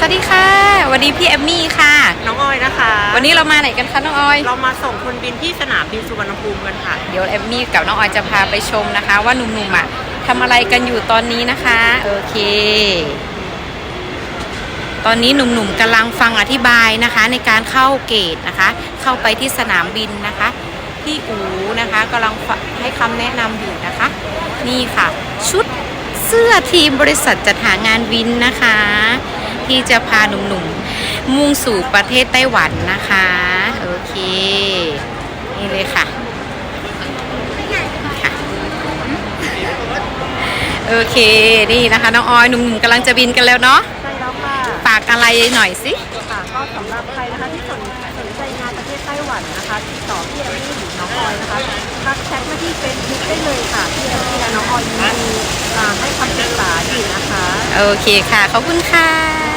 สวัสดีค่ะ วันนี้พี่แอมมี่ค่ะ น้องออยนะคะ วันนี้เรามาไหนกันคะน้องออย เรามาส่งคนบินที่สนามบินสุวรรณภูมิกันค่ะ เดี๋ยวแอมมี่กับน้องออยจะพาไปชมนะคะ ว่าหนุ่มๆอะทำอะไรกันอยู่ตอนนี้นะคะ โอเค ตอนนี้หนุ่มๆกำลังฟังอธิบายนะคะ ในการเข้าเกตนะคะ เข้าไปที่สนามบินนะคะพี่อูนะคะกำลังฟังให้คำแนะนำอยู่นะคะ นี่ค่ะ ชุดเสื้อทีมบริษัทจัดหางานวินนะคะ ที่จะพาหนุ่มๆ มุ่งสู่ประเทศไต้หวันนะคะ โอเค นี่เลยค่ะค่ะโอเค นี่นะคะ น้องออยหนุ่มๆกำลังจะบินกันแล้วเนาะใช่แล้วค่ะฝากอะไรหน่อยสิค่ะก็สำหรับใครนะคะที่สนสนใจงานประเทศไต้หวันนะคะติดต่อพี่แอมมี่หรือน้องออยนะคะทักแชทมาที่เฟซบุ๊กได้เลยค่ะพี่แอมมี่และน้องออยมีอ่าให้คำปรึกษาอยู่นะคะ โอเคค่ะ ขอบคุณค่ะ